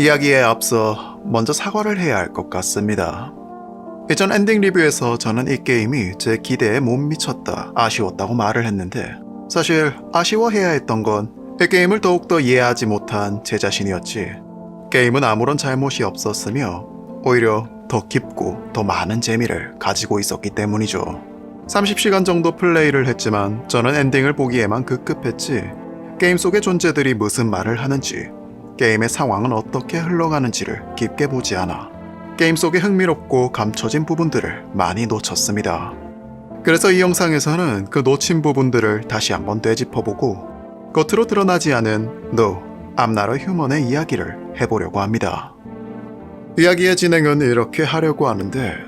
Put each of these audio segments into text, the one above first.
이야기에 앞서 먼저 사과를 해야 할 것 같습니다. 이전 엔딩 리뷰에서 저는 이 게임이 제 기대에 못 미쳤다, 아쉬웠다고 말을 했는데 사실 아쉬워해야 했던 건 이 게임을 더욱더 이해하지 못한 제 자신이었지. 게임은 아무런 잘못이 없었으며 오히려 더 깊고 더 많은 재미를 가지고 있었기 때문이죠. 30시간 정도 플레이를 했지만 저는 엔딩을 보기에만 급급했지 게임 속의 존재들이 무슨 말을 하는지 게임의 상황은 어떻게 흘러가는지를 깊게 보지 않아 게임 속의 흥미롭고 감춰진 부분들을 많이 놓쳤습니다. 그래서 이 영상에서는 그 놓친 부분들을 다시 한번 되짚어보고 겉으로 드러나지 않은 No, I'm not a human의 이야기를 해보려고 합니다. 이야기의 진행은 이렇게 하려고 하는데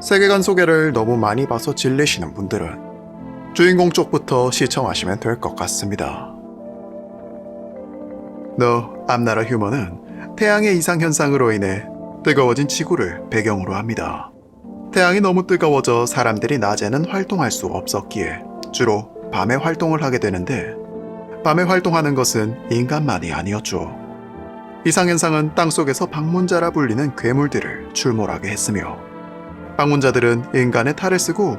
세계관 소개를 너무 많이 봐서 질리시는 분들은 주인공 쪽부터 시청하시면 될 것 같습니다. No, A human은 태양의 이상현상으로 인해 뜨거워진 지구를 배경으로 합니다. 태양이 너무 뜨거워져 사람들이 낮에는 활동할 수 없었기에 주로 밤에 활동을 하게 되는데 밤에 활동하는 것은 인간만이 아니었죠. 이상현상은 땅속에서 방문자라 불리는 괴물들을 출몰하게 했으며 방문자들은 인간의 탈을 쓰고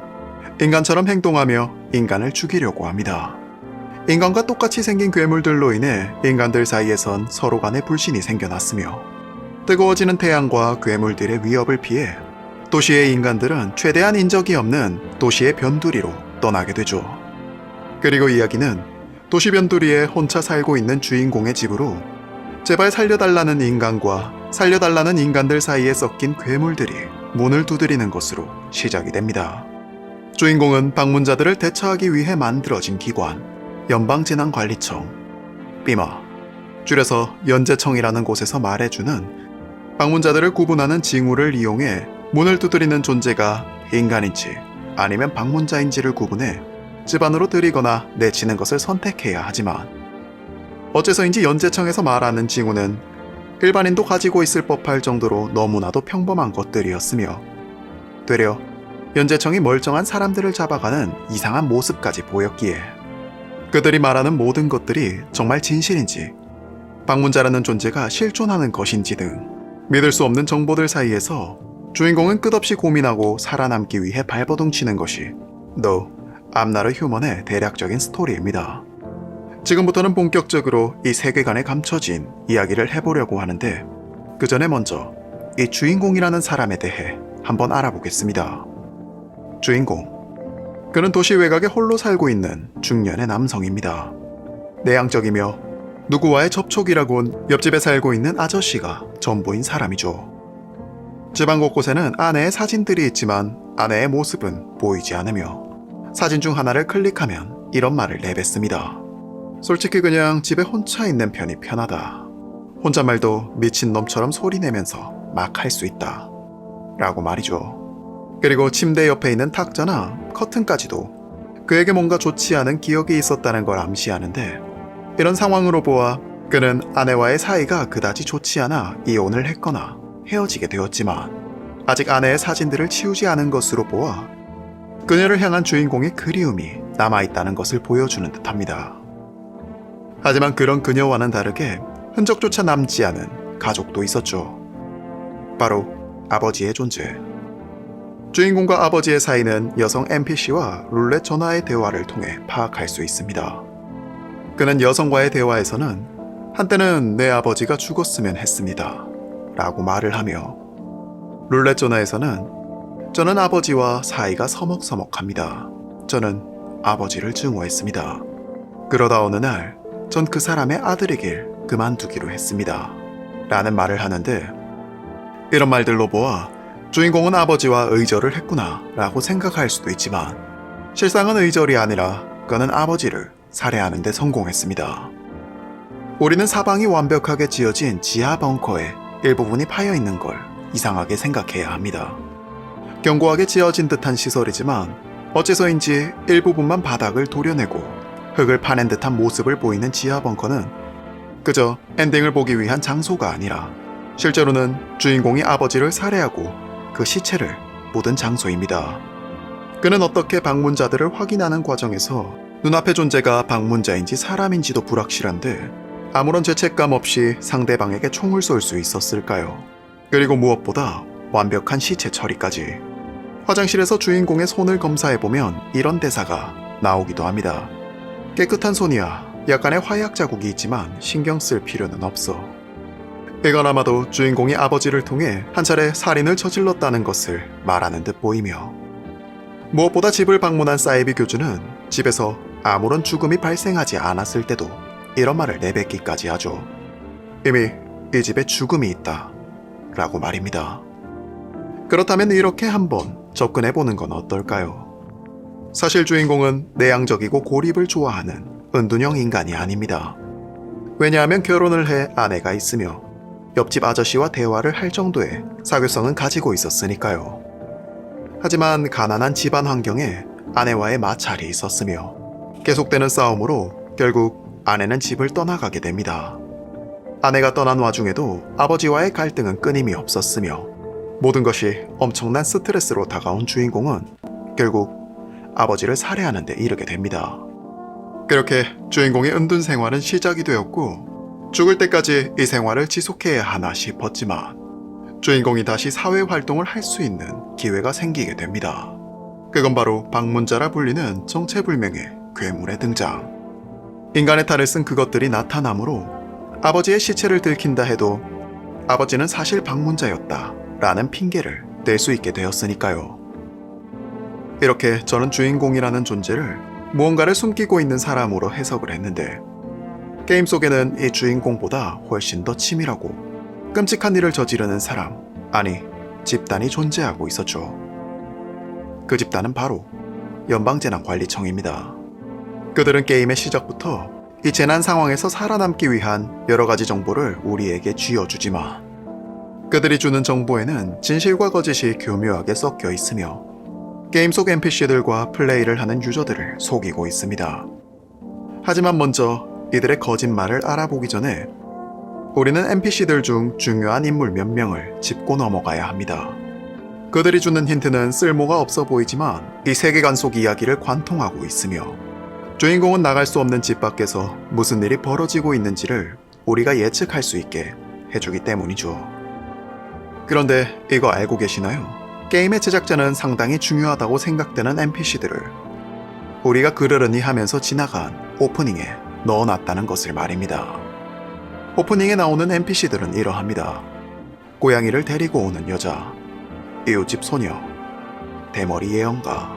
인간처럼 행동하며 인간을 죽이려고 합니다. 인간과 똑같이 생긴 괴물들로 인해 인간들 사이에선 서로 간의 불신이 생겨났으며 뜨거워지는 태양과 괴물들의 위협을 피해 도시의 인간들은 최대한 인적이 없는 도시의 변두리로 떠나게 되죠. 그리고 이야기는 도시 변두리에 혼자 살고 있는 주인공의 집으로 제발 살려달라는 인간과 살려달라는 인간들 사이에 섞인 괴물들이 문을 두드리는 것으로 시작이 됩니다. 주인공은 방문자들을 대처하기 위해 만들어진 기관, 연방재난관리청, 비마, 줄여서 연재청이라는 곳에서 말해주는 방문자들을 구분하는 징후를 이용해 문을 두드리는 존재가 인간인지 아니면 방문자인지를 구분해 집 안으로 들이거나 내치는 것을 선택해야 하지만 어째서인지 연재청에서 말하는 징후는 일반인도 가지고 있을 법할 정도로 너무나도 평범한 것들이었으며 되려 연재청이 멀쩡한 사람들을 잡아가는 이상한 모습까지 보였기에 그들이 말하는 모든 것들이 정말 진실인지 방문자라는 존재가 실존하는 것인지 등 믿을 수 없는 정보들 사이에서 주인공은 끝없이 고민하고 살아남기 위해 발버둥 치는 것이 not a human의 대략적인 스토리입니다. 지금부터는 본격적으로 이 세계관에 감춰진 이야기를 해보려고 하는데 그 전에 먼저 이 주인공이라는 사람에 대해 한번 알아보겠습니다. 주인공. 그는 도시 외곽에 홀로 살고 있는 중년의 남성입니다. 내향적이며 누구와의 접촉이라곤 옆집에 살고 있는 아저씨가 전부인 사람이죠. 집안 곳곳에는 아내의 사진들이 있지만 아내의 모습은 보이지 않으며 사진 중 하나를 클릭하면 이런 말을 내뱉습니다. 솔직히 그냥 집에 혼자 있는 편이 편하다. 혼잣말도 미친놈처럼 소리내면서 막 할 수 있다. 라고 말이죠. 그리고 침대 옆에 있는 탁자나 커튼까지도 그에게 뭔가 좋지 않은 기억이 있었다는 걸 암시하는데 이런 상황으로 보아 그는 아내와의 사이가 그다지 좋지 않아 이혼을 했거나 헤어지게 되었지만 아직 아내의 사진들을 치우지 않은 것으로 보아 그녀를 향한 주인공의 그리움이 남아있다는 것을 보여주는 듯 합니다. 하지만 그런 그녀와는 다르게 흔적조차 남지 않은 가족도 있었죠. 바로 아버지의 존재. 주인공과 아버지의 사이는 여성 NPC와 룰렛 전화의 대화를 통해 파악할 수 있습니다. 그는 여성과의 대화에서는 한때는 내 아버지가 죽었으면 했습니다. 라고 말을 하며 룰렛 전화에서는 저는 아버지와 사이가 서먹서먹합니다. 저는 아버지를 증오했습니다. 그러다 어느 날 전 그 사람의 아들이길 그만두기로 했습니다. 라는 말을 하는데 이런 말들로 보아 주인공은 아버지와 의절을 했구나 라고 생각할 수도 있지만 실상은 의절이 아니라 그는 아버지를 살해하는 데 성공했습니다. 우리는 사방이 완벽하게 지어진 지하 벙커에 일부분이 파여 있는 걸 이상하게 생각해야 합니다. 견고하게 지어진 듯한 시설이지만 어째서인지 일부분만 바닥을 도려내고 흙을 파낸 듯한 모습을 보이는 지하 벙커는 그저 엔딩을 보기 위한 장소가 아니라 실제로는 주인공이 아버지를 살해하고 그 시체를 묻은 장소입니다. 그는 어떻게 방문자들을 확인하는 과정에서 눈앞의 존재가 방문자인지 사람인지도 불확실한데 아무런 죄책감 없이 상대방에게 총을 쏠 수 있었을까요? 그리고 무엇보다 완벽한 시체 처리까지. 화장실에서 주인공의 손을 검사해보면 이런 대사가 나오기도 합니다. 깨끗한 손이야. 약간의 화약 자국이 있지만 신경 쓸 필요는 없어. 이건 아마도 주인공이 아버지를 통해 한 차례 살인을 저질렀다는 것을 말하는 듯 보이며 무엇보다 집을 방문한 사이비 교주는 집에서 아무런 죽음이 발생하지 않았을 때도 이런 말을 내뱉기까지 하죠. 이미 이 집에 죽음이 있다. 라고 말입니다. 그렇다면 이렇게 한번 접근해 보는 건 어떨까요? 사실 주인공은 내향적이고 고립을 좋아하는 은둔형 인간이 아닙니다. 왜냐하면 결혼을 해 아내가 있으며 옆집 아저씨와 대화를 할 정도의 사교성은 가지고 있었으니까요. 하지만 가난한 집안 환경에 아내와의 마찰이 있었으며 계속되는 싸움으로 결국 아내는 집을 떠나가게 됩니다. 아내가 떠난 와중에도 아버지와의 갈등은 끊임이 없었으며 모든 것이 엄청난 스트레스로 다가온 주인공은 결국 아버지를 살해하는 데 이르게 됩니다. 그렇게 주인공의 은둔 생활은 시작이 되었고 죽을 때까지 이 생활을 지속해야 하나 싶었지만 주인공이 다시 사회 활동을 할 수 있는 기회가 생기게 됩니다. 그건 바로 방문자라 불리는 정체불명의 괴물의 등장. 인간의 탈을 쓴 그것들이 나타나므로 아버지의 시체를 들킨다 해도 아버지는 사실 방문자였다 라는 핑계를 댈수 있게 되었으니까요. 이렇게 저는 주인공이라는 존재를 무언가를 숨기고 있는 사람으로 해석을 했는데 게임 속에는 이 주인공보다 훨씬 더 치밀하고 끔찍한 일을 저지르는 사람, 아니 집단이 존재하고 있었죠. 그 집단은 바로 연방재난관리청입니다. 그들은 게임의 시작부터 이 재난 상황에서 살아남기 위한 여러 가지 정보를 우리에게 쥐어주지만 그들이 주는 정보에는 진실과 거짓이 교묘하게 섞여 있으며 게임 속 NPC들과 플레이를 하는 유저들을 속이고 있습니다. 하지만 먼저 이들의 거짓말을 알아보기 전에 우리는 NPC들 중 중요한 인물 몇 명을 짚고 넘어가야 합니다. 그들이 주는 힌트는 쓸모가 없어 보이지만 이 세계관 속 이야기를 관통하고 있으며 주인공은 나갈 수 없는 집 밖에서 무슨 일이 벌어지고 있는지를 우리가 예측할 수 있게 해주기 때문이죠. 그런데 이거 알고 계시나요? 게임의 제작자는 상당히 중요하다고 생각되는 NPC들을 우리가 그러려니 하면서 지나간 오프닝에 넣어놨다는 것을 말입니다. 오프닝에 나오는 NPC들은 이러합니다. 고양이를 데리고 오는 여자, 이웃집 소녀, 대머리 예언가,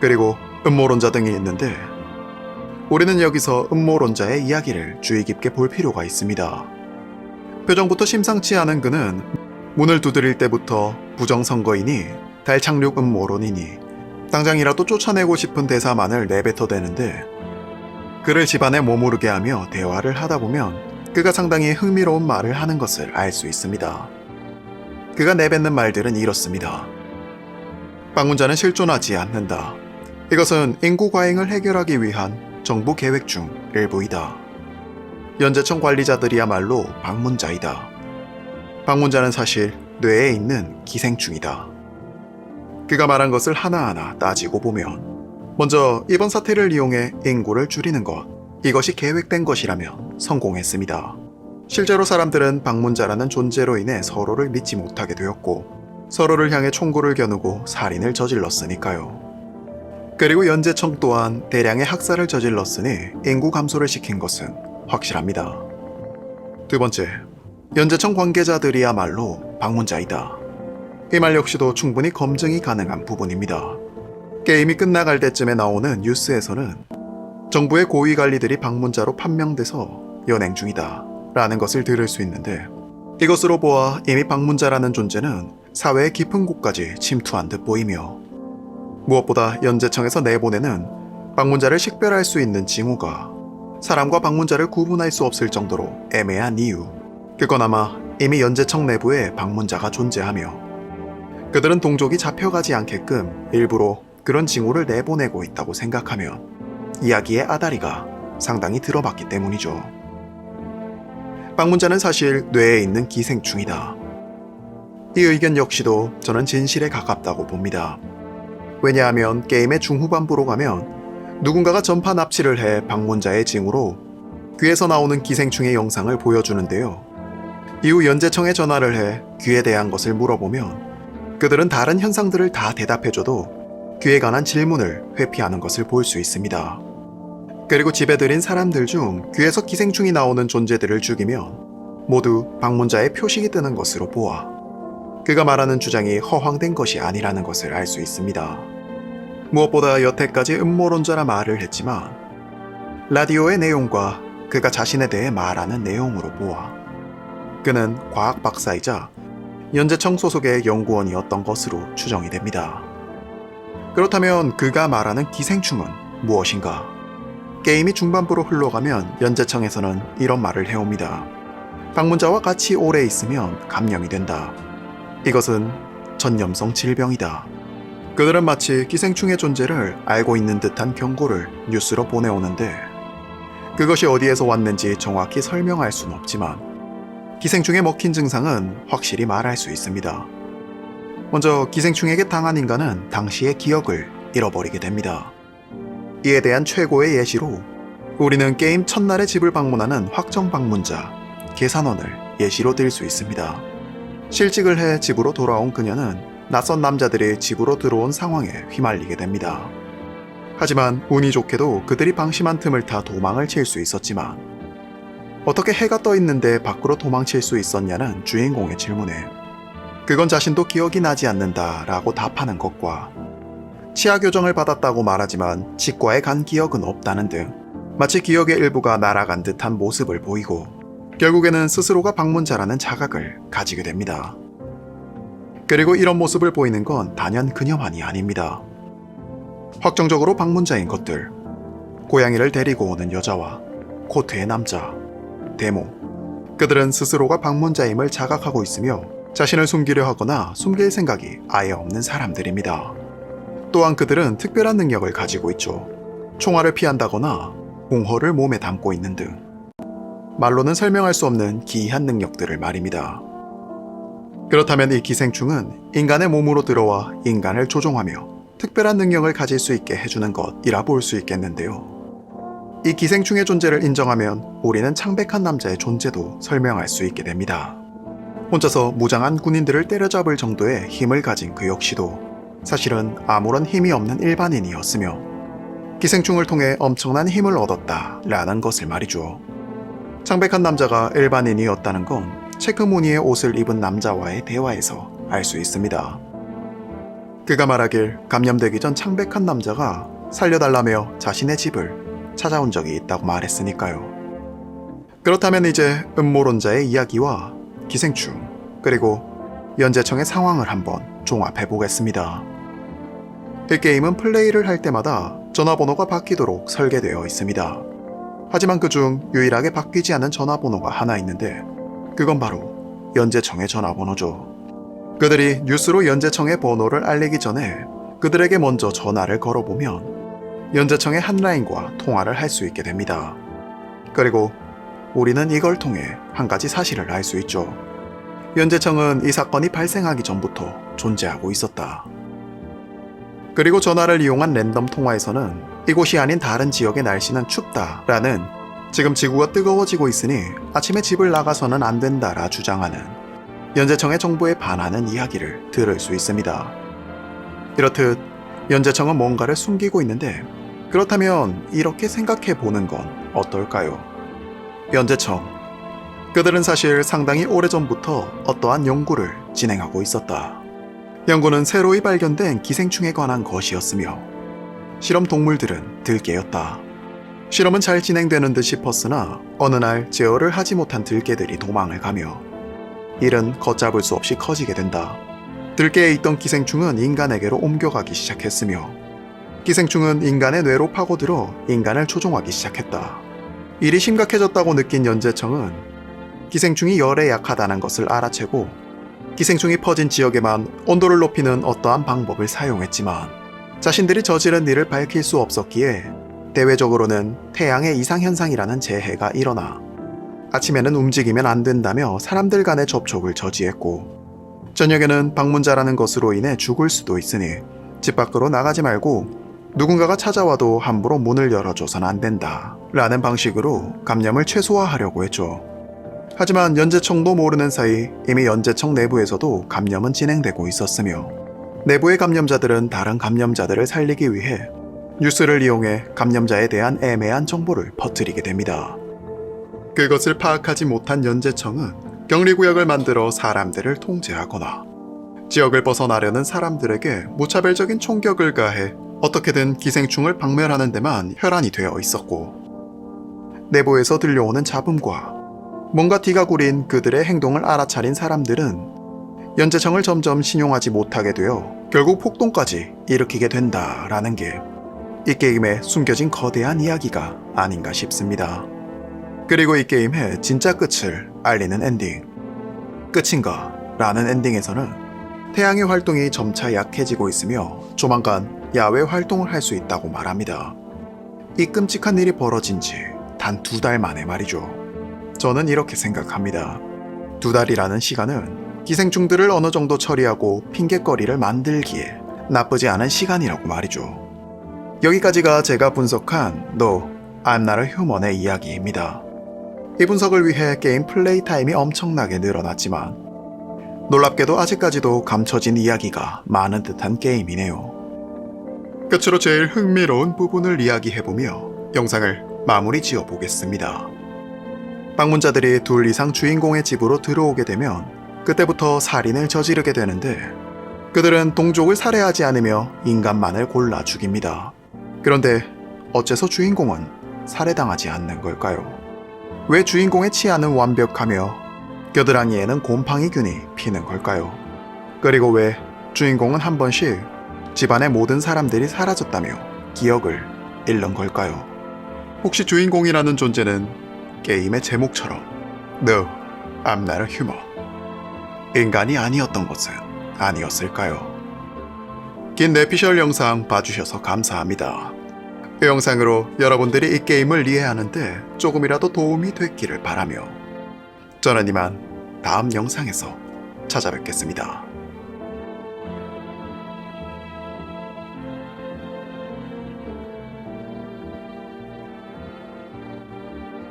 그리고 음모론자 등이 있는데 우리는 여기서 음모론자의 이야기를 주의 깊게 볼 필요가 있습니다. 표정부터 심상치 않은 그는 문을 두드릴 때부터 부정선거이니 달 착륙 음모론이니 당장이라도 쫓아내고 싶은 대사만을 내뱉어대는데 그를 집안에 머무르게 하며 대화를 하다 보면 그가 상당히 흥미로운 말을 하는 것을 알 수 있습니다. 그가 내뱉는 말들은 이렇습니다. 방문자는 실존하지 않는다. 이것은 인구 과잉을 해결하기 위한 정부 계획 중 일부이다. 연재청 관리자들이야말로 방문자이다. 방문자는 사실 뇌에 있는 기생충이다. 그가 말한 것을 하나하나 따지고 보면 먼저 이번 사태를 이용해 인구를 줄이는 것 이것이 계획된 것이라면 성공했습니다. 실제로 사람들은 방문자라는 존재로 인해 서로를 믿지 못하게 되었고 서로를 향해 총구를 겨누고 살인을 저질렀으니까요. 그리고 연재청 또한 대량의 학살을 저질렀으니 인구 감소를 시킨 것은 확실합니다. 두 번째, 연재청 관계자들이야말로 방문자이다. 이 말 역시도 충분히 검증이 가능한 부분입니다. 게임이 끝나갈 때쯤에 나오는 뉴스에서는 정부의 고위 관리들이 방문자로 판명돼서 연행 중이다 라는 것을 들을 수 있는데 이것으로 보아 이미 방문자라는 존재는 사회의 깊은 곳까지 침투한 듯 보이며 무엇보다 연재청에서 내보내는 방문자를 식별할 수 있는 징후가 사람과 방문자를 구분할 수 없을 정도로 애매한 이유. 그건 아마 이미 연재청 내부에 방문자가 존재하며 그들은 동족이 잡혀가지 않게끔 일부러 그런 징후를 내보내고 있다고 생각하면 이야기의 아다리가 상당히 들어봤기 때문이죠. 방문자는 사실 뇌에 있는 기생충이다. 이 의견 역시도 저는 진실에 가깝다고 봅니다. 왜냐하면 게임의 중후반부로 가면 누군가가 전파 납치를 해 방문자의 징후로 귀에서 나오는 기생충의 영상을 보여주는데요. 이후 연재청에 전화를 해 귀에 대한 것을 물어보면 그들은 다른 현상들을 다 대답해줘도 귀에 관한 질문을 회피하는 것을 볼 수 있습니다. 그리고 집에 들인 사람들 중 귀에서 기생충이 나오는 존재들을 죽이면 모두 방문자의 표식이 뜨는 것으로 보아 그가 말하는 주장이 허황된 것이 아니라는 것을 알 수 있습니다. 무엇보다 여태까지 음모론자라 말을 했지만 라디오의 내용과 그가 자신에 대해 말하는 내용으로 보아 그는 과학 박사이자 연재청 소속의 연구원이었던 것으로 추정이 됩니다. 그렇다면 그가 말하는 기생충은 무엇인가? 게임이 중반부로 흘러가면 연재청에서는 이런 말을 해옵니다. 방문자와 같이 오래 있으면 감염이 된다. 이것은 전염성 질병이다. 그들은 마치 기생충의 존재를 알고 있는 듯한 경고를 뉴스로 보내오는데 그것이 어디에서 왔는지 정확히 설명할 수는 없지만 기생충에 먹힌 증상은 확실히 말할 수 있습니다. 먼저 기생충에게 당한 인간은 당시의 기억을 잃어버리게 됩니다. 이에 대한 최고의 예시로 우리는 게임 첫날에 집을 방문하는 확정 방문자 계산원을 예시로 들 수 있습니다. 실직을 해 집으로 돌아온 그녀는 낯선 남자들이 집으로 들어온 상황에 휘말리게 됩니다. 하지만 운이 좋게도 그들이 방심한 틈을 타 도망을 칠 수 있었지만 어떻게 해가 떠 있는데 밖으로 도망칠 수 있었냐는 주인공의 질문에 그건 자신도 기억이 나지 않는다 라고 답하는 것과 치아 교정을 받았다고 말하지만 치과에 간 기억은 없다는 등 마치 기억의 일부가 날아간 듯한 모습을 보이고 결국에는 스스로가 방문자라는 자각을 가지게 됩니다. 그리고 이런 모습을 보이는 건 단연 그녀만이 아닙니다. 확정적으로 방문자인 것들, 고양이를 데리고 오는 여자와 코트의 남자, 데모. 그들은 스스로가 방문자임을 자각하고 있으며 자신을 숨기려 하거나 숨길 생각이 아예 없는 사람들입니다. 또한 그들은 특별한 능력을 가지고 있죠. 총알을 피한다거나 공허를 몸에 담고 있는 등 말로는 설명할 수 없는 기이한 능력들을 말입니다. 그렇다면 이 기생충은 인간의 몸으로 들어와 인간을 조종하며 특별한 능력을 가질 수 있게 해주는 것이라 볼 수 있겠는데요. 이 기생충의 존재를 인정하면 우리는 창백한 남자의 존재도 설명할 수 있게 됩니다. 혼자서 무장한 군인들을 때려잡을 정도의 힘을 가진 그 역시도 사실은 아무런 힘이 없는 일반인이었으며 기생충을 통해 엄청난 힘을 얻었다 라는 것을 말이죠. 창백한 남자가 일반인이었다는 건 체크 무늬의 옷을 입은 남자와의 대화에서 알 수 있습니다. 그가 말하길 감염되기 전 창백한 남자가 살려달라며 자신의 집을 찾아온 적이 있다고 말했으니까요. 그렇다면 이제 음모론자의 이야기와 기생충, 그리고 연재청의 상황을 한번 종합해 보겠습니다. 이 게임은 플레이를 할 때마다 전화번호가 바뀌도록 설계되어 있습니다. 하지만 그중 유일하게 바뀌지 않은 전화번호가 하나 있는데 그건 바로 연재청의 전화번호죠. 그들이 뉴스로 연재청의 번호를 알리기 전에 그들에게 먼저 전화를 걸어보면 연재청의 한 라인과 통화를 할 수 있게 됩니다. 그리고 우리는 이걸 통해 한 가지 사실을 알 수 있죠. 연재청은 이 사건이 발생하기 전부터 존재하고 있었다. 그리고 전화를 이용한 랜덤 통화에서는 이곳이 아닌 다른 지역의 날씨는 춥다라는 지금 지구가 뜨거워지고 있으니 아침에 집을 나가서는 안 된다라 주장하는 연재청의 정보에 반하는 이야기를 들을 수 있습니다. 이렇듯 연재청은 뭔가를 숨기고 있는데 그렇다면 이렇게 생각해 보는 건 어떨까요? 연재청. 그들은 사실 상당히 오래전부터 어떠한 연구를 진행하고 있었다. 연구는 새로이 발견된 기생충에 관한 것이었으며 실험 동물들은 들개였다. 실험은 잘 진행되는 듯 싶었으나 어느 날 제어를 하지 못한 들개들이 도망을 가며 일은 걷잡을 수 없이 커지게 된다. 들개에 있던 기생충은 인간에게로 옮겨가기 시작했으며 기생충은 인간의 뇌로 파고들어 인간을 조종하기 시작했다. 일이 심각해졌다고 느낀 연재청은 기생충이 열에 약하다는 것을 알아채고 기생충이 퍼진 지역에만 온도를 높이는 어떠한 방법을 사용했지만 자신들이 저지른 일을 밝힐 수 없었기에 대외적으로는 태양의 이상현상이라는 재해가 일어나 아침에는 움직이면 안 된다며 사람들 간의 접촉을 저지했고 저녁에는 방문자라는 것으로 인해 죽을 수도 있으니 집 밖으로 나가지 말고 누군가가 찾아와도 함부로 문을 열어줘선 안 된다. 라는 방식으로 감염을 최소화하려고 했죠. 하지만 연재청도 모르는 사이 이미 연재청 내부에서도 감염은 진행되고 있었으며 내부의 감염자들은 다른 감염자들을 살리기 위해 뉴스를 이용해 감염자에 대한 애매한 정보를 퍼뜨리게 됩니다. 그것을 파악하지 못한 연재청은 격리구역을 만들어 사람들을 통제하거나 지역을 벗어나려는 사람들에게 무차별적인 총격을 가해 어떻게든 기생충을 박멸하는 데만 혈안이 되어 있었고 내부에서 들려오는 잡음과 뭔가 뒤가 구린 그들의 행동을 알아차린 사람들은 연재청을 점점 신용하지 못하게 되어 결국 폭동까지 일으키게 된다라는 게 이 게임의 숨겨진 거대한 이야기가 아닌가 싶습니다. 그리고 이 게임의 진짜 끝을 알리는 엔딩. 끝인가? 라는 엔딩에서는 태양의 활동이 점차 약해지고 있으며 조만간 야외 활동을 할 수 있다고 말합니다. 이 끔찍한 일이 벌어진 지 단 두 달 만에 말이죠. 저는 이렇게 생각합니다. 두 달이라는 시간은 기생충들을 어느 정도 처리하고 핑계거리를 만들기에 나쁘지 않은 시간이라고 말이죠. 여기까지가 제가 분석한 No, I'm not a human의 이야기입니다. 이 분석을 위해 게임 플레이 타임이 엄청나게 늘어났지만 놀랍게도 아직까지도 감춰진 이야기가 많은 듯한 게임이네요. 끝으로 제일 흥미로운 부분을 이야기해보며 영상을 마무리 지어 보겠습니다. 방문자들이 둘 이상 주인공의 집으로 들어오게 되면 그때부터 살인을 저지르게 되는데 그들은 동족을 살해하지 않으며 인간만을 골라 죽입니다. 그런데 어째서 주인공은 살해당하지 않는 걸까요? 왜 주인공의 치아는 완벽하며 겨드랑이에는 곰팡이균이 피는 걸까요? 그리고 왜 주인공은 한 번씩 집안의 모든 사람들이 사라졌다며 기억을 잃는 걸까요? 혹시 주인공이라는 존재는 게임의 제목처럼 No, I'm not a human 인간이 아니었던 것은 아니었을까요? 긴 내피셜 영상 봐주셔서 감사합니다. 이 영상으로 여러분들이 이 게임을 이해하는데 조금이라도 도움이 됐기를 바라며 저는 이만 다음 영상에서 찾아뵙겠습니다.